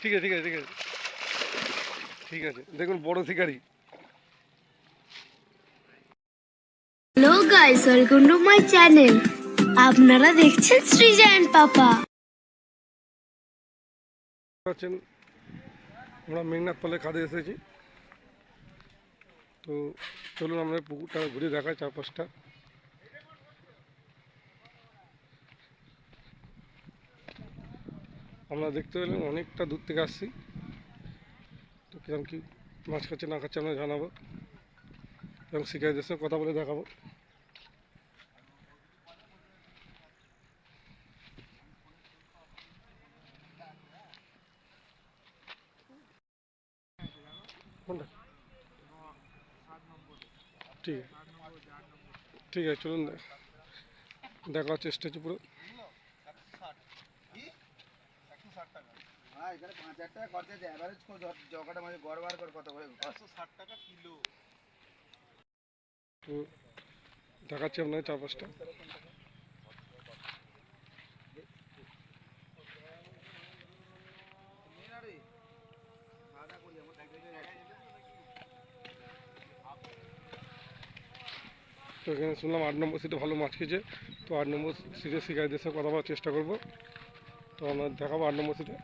ঠিক আছে ঠিক আছে ঠিক আছে। ঠিক আছে দেখুন বড় শিকারি। Hello guys welcome to my channel আপনারা দেখছেন সৃজন পাপা। পাচ্ছেন আমরা মেঘনাথ পালে খাদে এসেছি। তো চলুন আমরা পুকুরটা ঘুরে দেখাই চারপাশটা। আমরা দেখতে পেলাম অনেকটা দূর থেকে আসছি। তো কিরম কি মাছ খাচ্ছে, না খাচ্ছে আমরা জানাব। এবং শিকারীদের সঙ্গে কথা বলে দেখাবো। ঠিক আছে ঠিক আছে, চলুন দে- দেখার চেষ্টা হচ্ছে পুরো। হ্যাঁ এখানে পাঁচ হাজার টাকা খরচা আছে অ্যাভারেজ জগাটা গড় বার করে কত করে। পাঁচশো ষাট টাকা কিলো। তো দেখাচ্ছি আপনার চারপাশটা। তো এখানে শুনলাম আট নম্বর সিটে ভালো মাছ খেয়েছে। তো আট নম্বর সিটে শিকারীদের সাথে কথা বলার চেষ্টা করব। তো আমরা দেখাবো আট নম্বর সিটে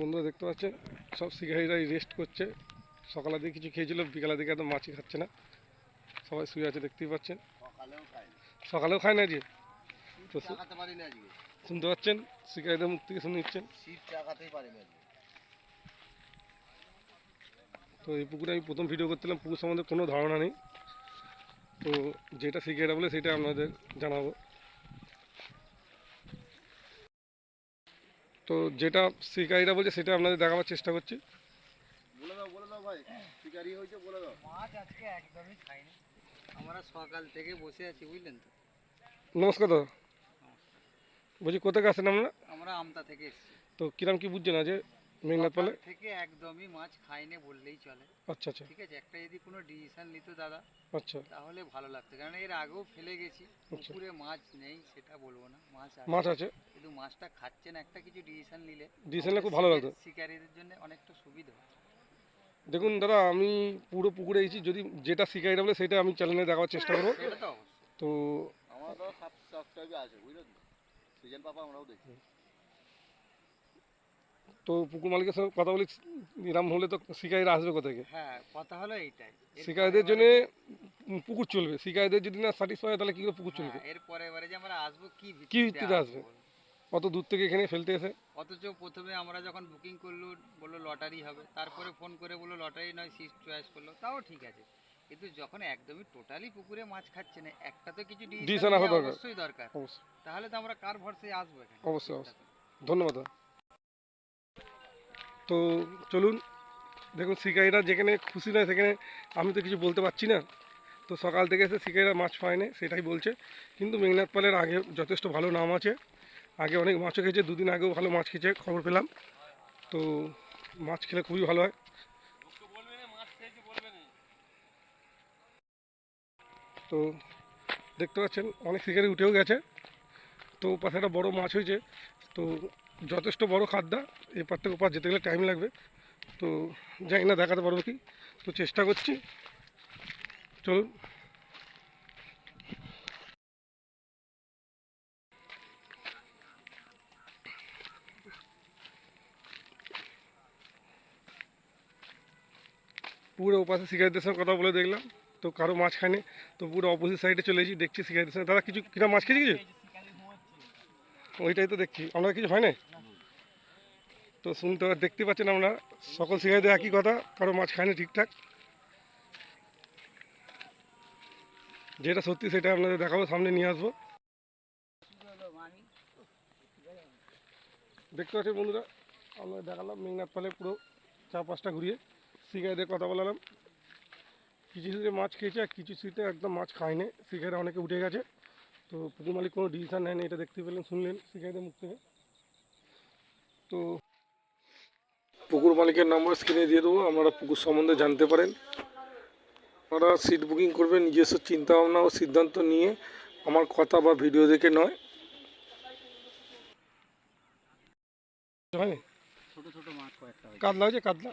বন্ধুরা দেখতে পাচ্ছেন সব শিকারীরাই রেস্ট করছে। সকালের দিকে কিছু খেয়েছিল বিকালের দিকে একদম মাছই খাচ্ছে না। সবাই শুয়ে আছে দেখতেই পাচ্ছেন। সকালেও খায় না যে তো শুনতে পাচ্ছেন শিকারীদের মুখ থেকে শুনে নিচ্ছেন। তো এই পুকুরে আমি প্রথম ভিডিও করছিলাম পুকুর সম্বন্ধে কোনো ধারণা নেই। তো যেটা শিকারীরা বলে সেটা আপনাদের জানাব। তো যেটা শিকারীরা বলছে সেটা আপনাদের দেখাবার চেষ্টা করছি। বলে দাও বলে দাও ভাই। শিকারি হয়েছে বলে দাও। মাছ আজকে একদমই খাইনি। আমরা সকাল থেকে বসে আছি বুঝলেন তো? নমস্কার দাদা। বলছি কোথায় আসেন আপনারা? আমরা আমতা থেকে এসেছি। তো কিরম কি বুঝছেন আজ মেঘনাথ পালে থেকে একদমই মাছ খাইনি বললেই চলে। আচ্ছা আচ্ছা। ঠিক আছে একটা যদি কোনো ডিসিশন নিত দাদা আচ্ছা। তাহলে ভালো লাগতো। কারণ এর আগেও ফেলে গেছি আচ্ছা। পুকুরে মাছ নেই সেটা বলব না মাছ আছে। মাছ আছে? কিন্তু মাছটা খাচ্ছে না একটা কিছু ডিসিশন নিলে ডিসিশনটা খুব ভালো লাগতো। শিকারীদের জন্য অনেকটা সুবিধা দেখুন দাদা আমি পুরো পুকুরে এসেছি যদি যেটা শিকারীরা বলে সেটা আমি চ্যানেলে দেখাবার চেষ্টা করব। তো আমার তো সব আছে বুঝলেন সিজন পাপা আমরাও দেখি। তো পুকুর মালিকের সঙ্গে কথা বলি এরম হলে তো শিকারীরা আসবে কোথা থেকে হ্যাঁ কথা হলো এইটাই। শিকারীদের জন্য পুকুর চলবে। শিকারীদের যদি না স্যাটিসফাই হয় তাহলে কী করে পুকুর চলবে? হ্যাঁ, এর পরে এবারে যে আমরা আসব কি কি ভিত্তিতে আসবে? অত দূর থেকে এখানে ফেলতে এসে? অথচ প্রথমে আমরা যখন বুকিং করল বলল লটারি হবে। তারপরে ফোন করে বলল লটারি নয় সিট চয়েস করল। তাও ঠিক আছে। কিন্তু যখন একদমই টোটালি পুকুরে মাছ খাচ্ছে না একটা তো কিছু ডিসিশন। অবশ্যই দরকার। তাহলে তো আমরা কার ভরসায় আসব এখানে? অবশ্যই অবশ্যই। ধন্যবাদ তো চলুন, দেখুন শিকারিরা যেখানে খুশি নয় সেখানে আমি তো কিছু বলতে পারছি না। তো সকাল থেকে এসে শিকারিরা মাছ পায়নি সেটাই বলছে। কিন্তু মেঘনাথ পালের আগে যথেষ্ট ভালো নাম আছে। আগে অনেক মাছও খেয়েছে, দুদিন আগেও ভালো মাছ খেয়েছে, খবর পেলাম। তো মাছ খেলে খুবই ভালো হয়। তো দেখতে পাচ্ছেন, অনেক শিকারি উঠেও গেছে। তো পাশে একটা বড়ো মাছ হয়েছে। তো যথেষ্ট বড় খাদ্যা এপার থেকে ওপার যেতে গেলে টাইম লাগবে। তো জানি না, দেখাতে পারব কি? তো চেষ্টা করছি। চলুন। পুরো ওপাশে শিকারিদের সঙ্গে কথা বলে দেখলাম। তো কারও মাছ খায়নি, তো পুরো অপোজিট সাইডে চলে দেখছি শিকারিদের সঙ্গে। দাদা, কিছু কিনা মাছ খেয়েছি কিছু? ওইটাই তো দেখছি। আমরা কিছু হয় না তো শুনতে দেখতে পাচ্ছেন আমরা সকল শিকারীদের একই কথা, কারও মাছ খায়নি ঠিকঠাক। যেটা সত্যি সেটা আপনাদের দেখাবো, সামনে নিয়ে আসব। দেখতে পাচ্ছেন বন্ধুরা, আমরা দেখালাম মেঘনাথ পালে পুরো চার পাঁচটা ঘুরিয়ে শিকারীদের কথা বলালাম। কিছু সিটে মাছ খেয়েছে আর কিছু সিটে একদম মাছ খায়নি। শিকারে অনেকে উঠে গেছে। তো পুকুর মালিক কোনো ডিসিশন নেয়নি এটা দেখতে পেলেন শুনলেন শিকারীদের মুখ থেকে। তো পুকুর মালিকের নাম্বার স্ক্রিনে দিয়ে দেবো আপনারা পুকুর সম্বন্ধে জানতে পারেন। আপনারা সিট বুকিং করবেন নিজস্ব চিন্তা ভাবনা ও সিদ্ধান্ত নিয়ে আমার কথা বা ভিডিও দেখে নয়। ছোট ছোট মাছ কয়েকটা কাতলা হয়েছে? কাতলা?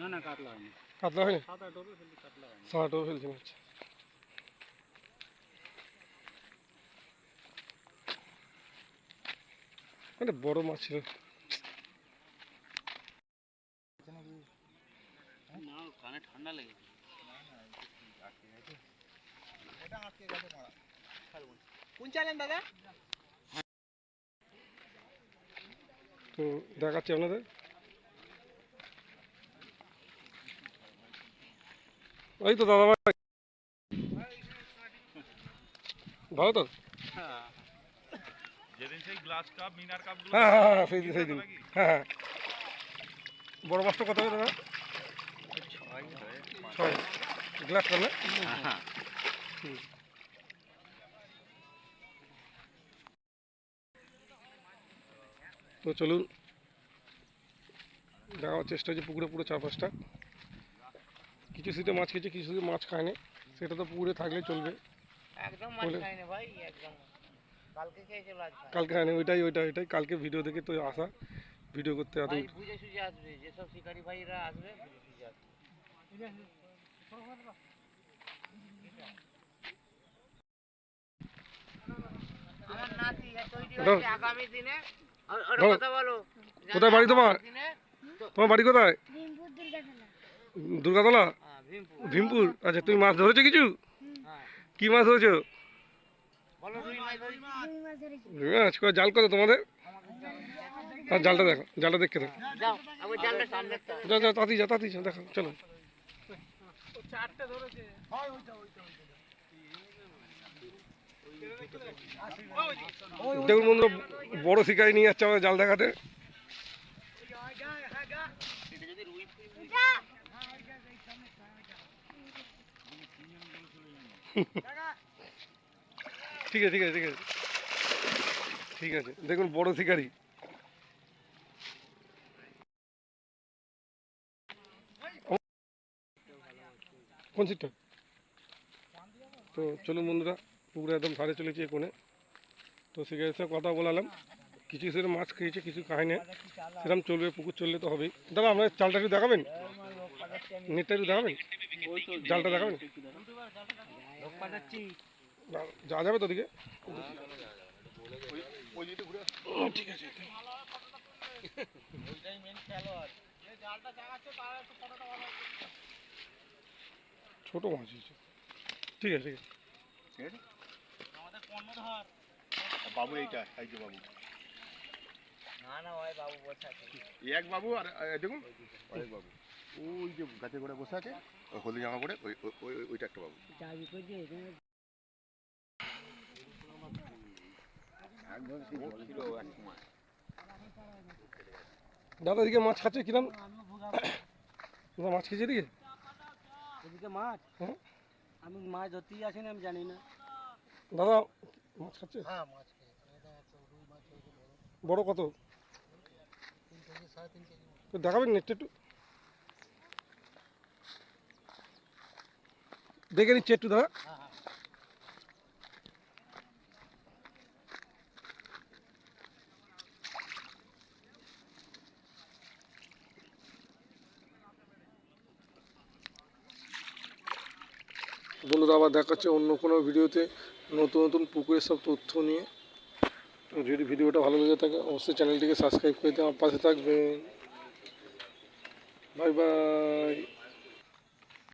না না কাতলা হয়নি। কাতলা হয়নি? সাত আট ওপরে ফেললি কাতলা হয়নি সাঁটাও ফেলছেন আচ্ছা একটা বড় মাছ ছিল কোন চ্যানেল দাদা তো দেখাচ্ছি আপনাদের। ওই তো দাদা ভাই ভালো তো? যেদিন সেই গ্লাস কাপ মিনার কাপ হ্যাঁ হ্যাঁ হ্যাঁ সেই দিন সেই দিন। হ্যাঁ হ্যাঁ। বড় মাছটা কত হবে দাদা? ছয় গ্লাস না তো চলুন দেখার চেষ্টা হচ্ছে পুকুরে পুরো চার পাঁচটা কিছু সিটে মাছ খেয়েছে কিছু সিটে মাছ খায়নি সেটা তো পুকুরে থাকলে চলবে। একদম মাছ খায়নি ভাই একদম। কালকে খায়নি ওইটাই ওইটাই ওইটাই। কালকে ভিডিও দেখে তো আসা। ভিডিও করতে এত বুঝে সুঝে আসবে। যেসব শিকারি ভাইরা আসবে বুঝে সুঝে আসবে। আমার নাতি তৈরি হচ্ছে আগামী দিনে। আর- আর কথা বলো কোথায় বাড়ি তোমার? তোমার বাড়ি কোথায়? দুর্গাতলা? হ্যাঁ, ভীমপুর। ভীমপুর? আচ্ছা তুমি মাছ ধরেছো কিছু? হ্যাঁ। কি মাছ ধরেছো? জাল কত তোমাদের? আর জালটা দেখো জালটা দেখে দেখো যাও আবার জালটা সামনে একটা যা যা তাতি যা তাতি দেখো চলো। দেখুন বন্ধুরা বড় শিকারি নিয়ে যাচ্ছে আমাদের জাল দেখাতে। ঠিক আছে ঠিক আছে ঠিক আছে। ঠিক আছে, দেখুন, বড় শিকারি। কোন সিটটা তো চলুন বন্ধুরা, পুকুরে একদম ধারে চলেছি কোণে। তো শিকারির সাথে কথা বলালাম। কিছু কিছু মাছ খেয়েছে, কিছু খায় না। সেরকম চলবে, পুকুর চললে তো হবেই। দাদা আপনার চালটা একটু দেখাবেন? নেটটা একটু দেখাবেন? জালটা দেখাবেন? যা- যা যাবে তো ওদিকে ও, ঠিক আছে ছোট মাছ হয়েছে ঠিক আছে ঠিক আছে। বাবু এইটা এই যে বাবু। না না ভাই বাবু বসে আছে। এক বাবু আর দেখুন। আরেক বাবু। ওই যে গাছে করে বসে আছে ওই হলদি জামা পরে ওই ওই- ওই ওইটা একটা বাবু। দাদা এদিকে মাছ খাচ্ছে কিরাম? দাদা মাছ খেয়েছে এদিকে? এদিকে মাছ? হ্যাঁ? আমি মাছ ধরতেই আসিনি আমি জানি না। দাদা মাছ খাচ্ছে? হ্যাঁ মাছ বড়। কত? দেখাবেন নেটটা একটু? দেখে নিচ্ছে একটু দাদা। বন্ধুরা আবার দেখাচ্ছে অন্য কোনো ভিডিওতে নতুন নতুন পুকুরের সব তথ্য নিয়ে। যদি ভিডিওটা ভালো লেগে থাকে, অবশ্যই চ্যানেলটিকে সাবস্ক্রাইব করে দিয়ে আমার পাশে থাকবেন। Bye bye.